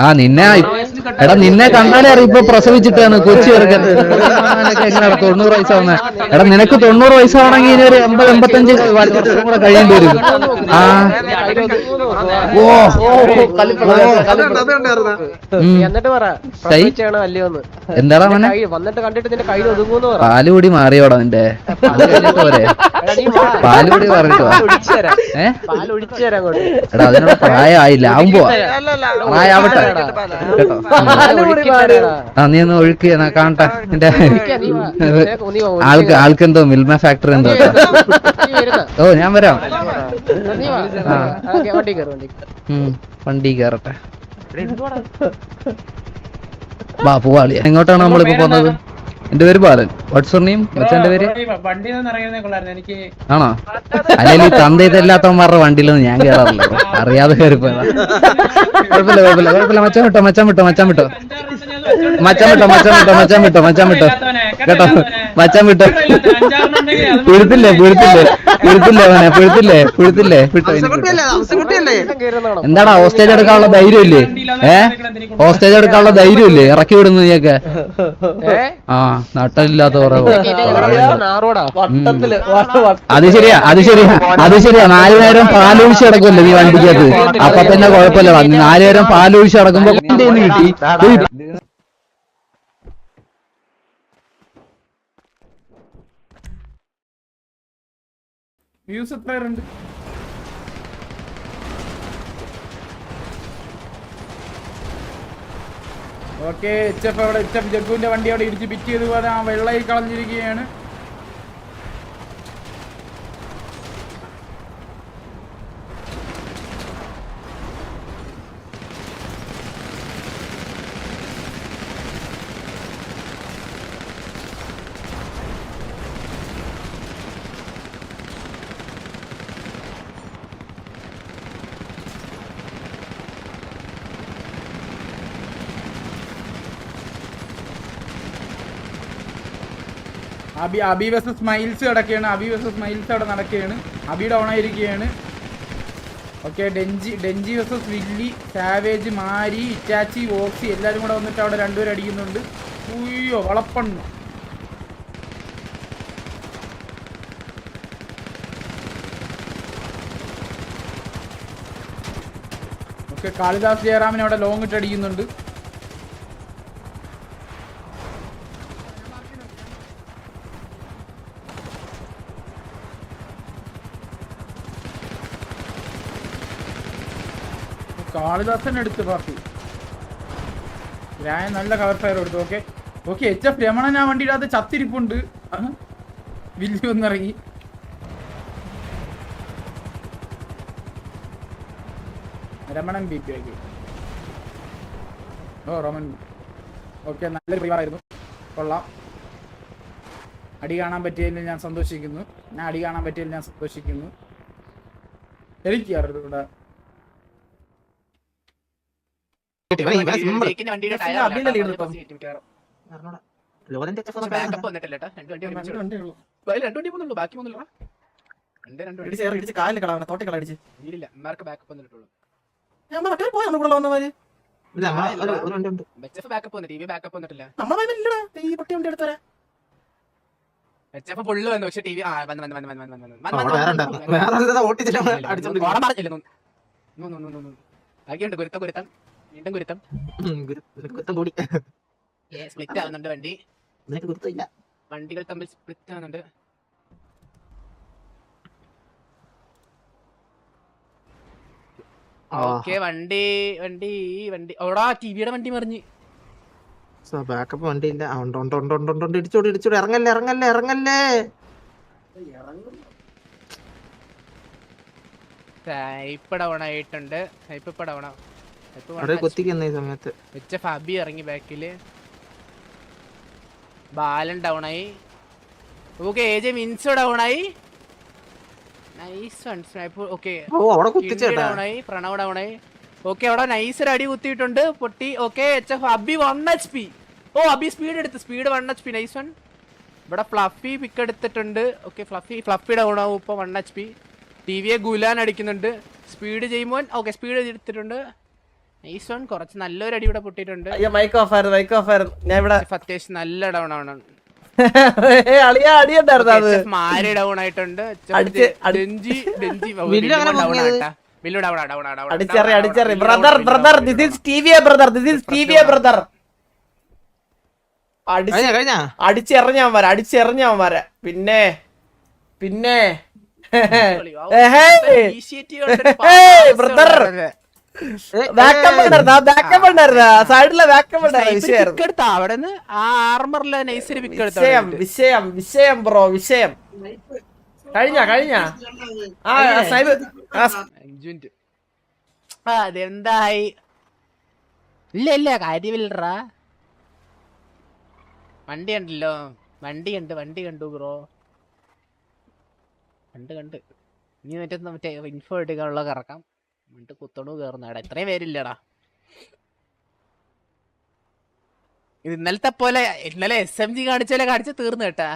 ആ നിന്നെ എടാ നിന്നെ കണ്ടാലേ അറിയാം ഇപ്പൊ പ്രസവിച്ചിട്ടാണ് കൊച്ചി ചെറുക്കൻ. തൊണ്ണൂറ് വയസ്സാവുന്ന എടാ നിനക്ക് തൊണ്ണൂറ് വയസ്സാവണമെങ്കിൽ ഇനി ഒരു എൺപത് എൺപത്തഞ്ച് വർഷം കൂടെ കഴിയേണ്ടി വരും. ആ. ഓ എന്താടാ മോനെ വന്നിട്ട് കണ്ടിട്ട് നിന്റെ കയ്യിൽ ഒതുങ്ങൂന്ന് പറ. പാലുകൂടി മാറിയോടാ നിന്റെ. പോരെ. എടാ, നീ വാ. പാലുകൂടി പറഞ്ഞിട്ട് വാ. പാൽ ഒഴിച്ചു തരാം. ഏ? പാൽ ഒഴിച്ചു അങ്ങോട്ട്. എടാ അതിനുള്ള പ്രായമായില്ല. ആവുമ്പോ പ്രായാവട്ടെ കേട്ടോ. ആ നീ ഒന്ന് ഒഴുക്കി എന്നാ കാണട്ടെ. ഒഴിച്ച് ആൾക്ക് ആൾക്ക് എന്തോ മിൽമ ഫാക്ടറി എന്തോ. ഓ ഞാൻ വരാം. വണ്ടി കയറട്ടെ. വാ പോവാളി എങ്ങോട്ടാണ് നമ്മളിപ്പോ പോകുന്നത് എന്റെ പേര് ബാലൻ. വാട്സ് നെയിം മച്ചാന്റെ പേര്? ആണോ? അല്ലെങ്കിൽ ഈ തന്തയില്ലാത്തവന്മാരുടെ വണ്ടിയിലൊന്നും ഞാൻ കേറാറില്ല അറിയാതെ കയറിപ്പോയതാ കുഴപ്പമില്ല കുഴപ്പമില്ല കുഴപ്പമില്ല. മച്ചാൻ വിട്ടോ മച്ചാൻ വിട്ടോ മച്ചാൻ വിട്ടോ. മച്ചാൻ വിട്ടോ മച്ചാൻ വിട്ടോ മച്ചാൻ വിട്ടോ മച്ചാൻ വിട്ടോ. കേട്ടോ? മച്ചാൻ വിട്ടോ. പുഴുത്തില്ലേ പുഴുത്തില്ലേ? പുഴുത്തില്ലേ അവനെ? പുഴുത്തില്ലേ? പുഴുത്തില്ലേ. കയറുന്നതാണോ എന്താടാ ഹോസ്റ്റേജ് എടുക്കാനുള്ള ധൈര്യം ഇല്ലേ ഏ? ഹോസ്റ്റേജ് എടുക്കാനുള്ള ധൈര്യം ഇല്ലേ ഇറക്കി വിടുന്നു നീയൊക്കെ. ഏ? ആ നട്ടലില്ലാത്ത കുറെ നാറോടാ അത് ശരിയാ അത് ശരിയാ അത് ശരിയാ. നാലു നേരം പാലൊഴിച്ച് കിടക്കുമല്ലോ നീ വണ്ടിക്കകത്ത്? അപ്പൊ പിന്നെ കുഴപ്പമില്ലടാ നീ നാലു നേരം പാലൊഴിച്ച് കിടക്കുമ്പോ കിട്ടി. വ്യൂസ് എത്ര ഓക്കെ എച്ച് എഫ് അവിടെ എച്ച് എഫ് ജഗ്ഗുവിന്റെ വണ്ടി അവിടെ ഇടിച്ച് പിറ്റ് ചെയ്ത് പോകാതെ ആ വെള്ളയിൽ കളഞ്ഞിരിക്കുകയാണ്. അബി അബി വെസസ് മൈൽസ് കിടക്കുകയാണ്. അബി വെസസ് മൈൽസ് അവിടെ നടക്കുകയാണ്. അബി ഡൗൺ ആയിരിക്കുകയാണ്. ഓക്കെ ഡെഞ്ചി ഡെഞ്ചി വെസസ് വില്ലി സാവേജ് മാരി ഇറ്റാച്ചി ഓക്സി എല്ലാവരും കൂടെ വന്നിട്ട് അവിടെ രണ്ടുപേരും അടിക്കുന്നുണ്ട്. ഉയ്യോ വളപ്പണ്ണു. ഓക്കെ കാളിദാസ് ജയറാമിനെ അവിടെ ലോങ് അടിക്കുന്നുണ്ട്. കാളിദാസൻ എടുത്ത് ബാക്കി രായ നല്ല കവർ ഫയർ എടുത്തു okay okay H F Raman ആ വണ്ടിയുടെ അത് ചത്തിരിപ്പുണ്ട് വില്ലി ഒന്നിറങ്ങി രമണൻ ബി പി ആക്കി. ഓ റോമൻ. ഓക്കെ നല്ലൊരു പരിവാറായിരുന്നു. കൊള്ളാം. അടി കാണാൻ പറ്റിയതിൽ ഞാൻ സന്തോഷിക്കുന്നു. ഞാൻ അടി കാണാൻ പറ്റിയതിൽ ഞാൻ സന്തോഷിക്കുന്നു. എനിക്ക് അറിയില്ല ബാക്കപ്പ് വന്നിട്ടില്ല കേട്ടോ. രണ്ട് വണ്ടി. അതിൽ രണ്ട് വണ്ടി പോകുന്നുള്ളൂ ബാക്കി പോകുന്നില്ല രണ്ട് രണ്ട് വണ്ടി. കാലിൽ കളാണ് തോട്ടി കളടിച്ച് ഇല്ലില്ല ഇമാർക്ക് ബാക്കപ്പ് വന്നിട്ടുള്ളൂ. ഞാൻ മറ്റേ പോയി നമ്മുടെ കൂടെ വന്നവര്. എച്ച് എഫ് ബാക്കപ്പ് വന്നു. ടി വി ബാക്കപ്പ് വന്നിട്ടില്ല. നമ്മളെ ഇല്ലടാ. ഈ പൊട്ടി വണ്ടി എടുത്തരാ എച്ച് എഫ് ഫുള്ള് വന്നു. പക്ഷെ ടി വി ആ വന്ന് വന്ന് വന്ന് വന്ന് വന്ന് വന്ന് വന്ന്. ഇല്ല, ഇല്ല, ഇല്ല, അടിച്ചോണ്ട് പറഞ്ഞില്ല, no, no, no, no, no, no. ബാക്കിയുണ്ട് ഗുരുത്തം ഗുരുത്തം. വീണ്ടും ഗുരുത്തം. ഗുരുത്തം കൂടി. സ്പ്ലിറ്റ് ആവുന്നുണ്ട് വണ്ടി. നിനക്ക് കുത്തില്ല വണ്ടികൾ തമ്മിൽ സ്പ്ലിറ്റ് ആവുന്നുണ്ട് ഓക്കെ വണ്ടി വണ്ടി വണ്ടി. ഓടാ ടിവിയുടെ വണ്ടി മറിഞ്ഞ്. ബാക്കപ്പ് വണ്ടി ഇല്ല ഇടിച്ചോടി ഇടിച്ചോടി. ഇറങ്ങല്ലേ ഇറങ്ങല്ലേ ഇറങ്ങല്ലേ. സൈപ്പ് ഡൗൺ ആയിട്ടുണ്ട്. ഇപ്പൊ ഡൗൺ സമയത്ത് വെച്ച ഫബി ഇറങ്ങി ബാക്കിൽ ബാലൻ ഡൗൺ ആയി. ഓക്കെ ഏജ് മിൻസോ ഡൗൺ ആയി. Nice one snipe. Okay down ആയി പ്രണവ് ഡൗൺ ആയി. ഓക്കെ അവിടെ നൈസ് ഒരു അടി കുത്തിയിട്ടുണ്ട്. പൊട്ടി okay H F Abi one H P ഓ അബി സ്പീഡ് എടുത്ത് speed one H P nice one ഇവിടെ ഫ്ലഫി പിക്ക് എടുത്തിട്ടുണ്ട്. ഓക്കെ ഫ്ലഫി ഫ്ലഫി ഡൗൺ ആവും ഇപ്പൊ വൺ എച്ച് പി ടി വിയെ ഗുലാൻ അടിക്കുന്നുണ്ട്. സ്പീഡ് ചെയ്യുമ്പോൾ ഓക്കെ സ്പീഡ് എടുത്തിട്ടുണ്ട്. വൺ കുറച്ച് നല്ലൊരു അടി ഇവിടെ പൊട്ടിയിട്ടുണ്ട്. അയ്യോ മൈക്ക് ഓഫ് ആയിരുന്നു മൈക്ക് ഓഫ് ആയിരുന്നു. ഞാൻ ഇവിടെ അത്യാവശ്യം നല്ല ഡൗൺ ആണ്. അളിയ അടിയുണ്ടായിരുന്നു അത്. മാരി ഡൗൺ ആയിട്ടുണ്ട്. അടി- അടിച്ചറി അടിച്ചറി. Brother brother this is T V brother this is T V brother അടിച്ചെറിഞ്ഞാൻ വരാം അടിച്ചെറിഞ്ഞാൻ വരാം. പിന്നെ പിന്നെ. ബ്രദർ എടുത്താ അവിടെ നിന്ന് ആ ആർമറിലെ നൈസിന് പിക്ക് വിഷയം എടുത്താ വിഷയം വിഷയം ബ്രോ വിഷയം. കഴിഞ്ഞ കഴിഞ്ഞ? ആ സൈബ് മിനിറ്റ്. ആ അതെന്തായി? ഇല്ല ഇല്ല കാര്യമില്ലടാ. വണ്ടി ഉണ്ടല്ലോ വണ്ടി കണ്ട് വണ്ടി കണ്ടു ബ്രോ. കണ്ട് കണ്ട്. ഇനി മറ്റേ മറ്റേ ഇൻഫോ എടുക്കാനുള്ള കറക്കാം. എന്നിട്ട് കുത്തണു കയറുന്നടാ ഇത്രയും പേരില്ലടാ. ഇത് ഇന്നലത്തെ പോലെ ഇന്നലെ എസ് എം ജി കാണിച്ചാലേ കാണിച്ച് തീർന്നു കേട്ടാ.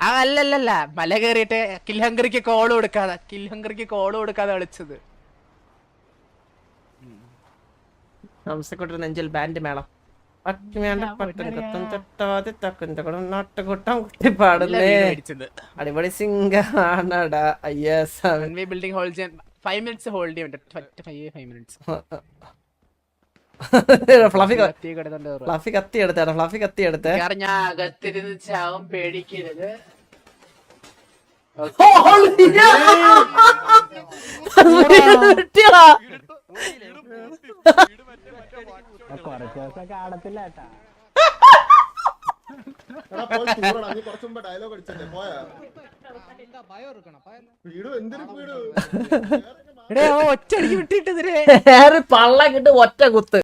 ആ അല്ലല്ലല്ല. മല കയറിയിട്ട് കിൽഹങ്കറിക്ക് കോൾ കൊടുക്കാതെ കിൽഹങ്കറിക്ക് കോൾ കൊടുക്കാതെ കളിച്ചത്. നമസ്കാരം നെഞ്ചിൽ ബാൻഡ് മേളം. പട്ടുമേണ്ട പട്ടും കുത്തും തൊട്ടാതെ തക്കും തകടും നാട്ടുകൂട്ടം കുട്ടി പാടുന്നേ. അടിപൊളി സിംഗാണടാ. വേ ബിൽഡിംഗ് ഹോൾഡ് ചെയ്യാൻ ഫൈവ് മിനിറ്റ്സ് ഹോൾഡ് ചെയ്യാൻ five five minutes Fluffy Fluffy കത്തി എടുത്തേടാ ഫ്ലഫി കത്തി എടുത്തേ ഞാൻ അകത്തിരുന്ന് ചാവും പേടിക്കരുത്. വെട്ടിയടാ. എടേ ഒറ്റ അടിക്ക് വിട്ടിട്ടതിരെ ഏറ് പള്ള കിട്ട് ഒറ്റ കുത്ത്.